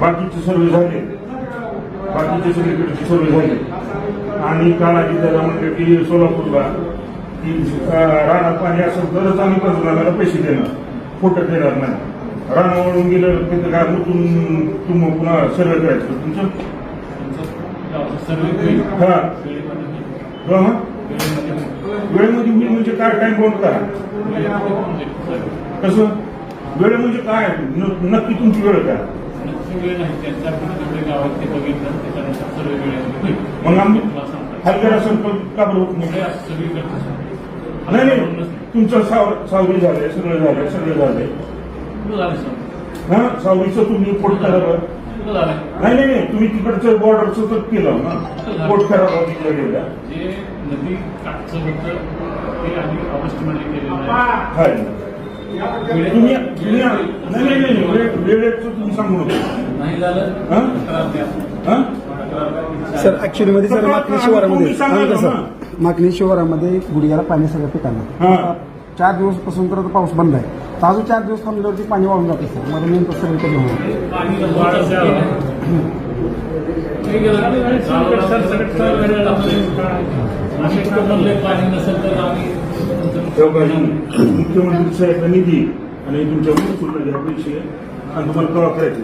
बाकीचे सर्वे झाले. बाकीचे सगळीकडचे सर्वे झाले. आणि काल आधी त्याला म्हटलं की सोलापूरला की रानात पाणी असेल तरच आम्ही पंचनाम्याला पैसे देणार. फोटो देणार नाही. रानावरून गेलं तिथं काय मुतून तुम्ही पुन्हा सर्वे करायचं तुमचं? हा. वेळेमध्ये हो होईल. म्हणजे काय टाइम करा. जाईल सर्व. कसं? वेळ म्हणजे काय नक्की तुमची वेळ काय? वेळ नाही त्यांच्या गावात ते बघितलं सर्व वेळेमध्ये होईल मग आम्ही. हलगड का नाही? म्हणजे सगळीकडे. नाही तुमचं साव सावली झालंय सगळं झालंय सगळं झालंय. झालं हा सावलीचं तुम्ही पोट करा नाही नाही नाही. तुम्ही तिकडचं बॉर्डरचं तर केलं ना. पोट खराब तिकडे गेल्या. जे नदी काठचं होतं ते आम्ही ऑगस्टमध्ये केलेलं आहे. हाय. तुम्ही नाही नाही नाही. वेळ- वेळेचं तुम्ही सांगू नका. हा? हा? सर ऍक्च्युली मध्ये सर मागणी शिवारामध्ये. सर. मागणी शिवारामध्ये गुडघ्याला पाणी सगळ्या पिकांना हा. चार दिवसपासून तर आता पाऊस बंद आहे. तर अजून चार दिवस थांबल्यावरती पाणी वाळून जाते सर. मला तर आम्ही तेव्हा मुख्यमंत्री साहेब निधी आणि तुमच्या मुलं पैसे आणि तुम्हाला कळा करायचे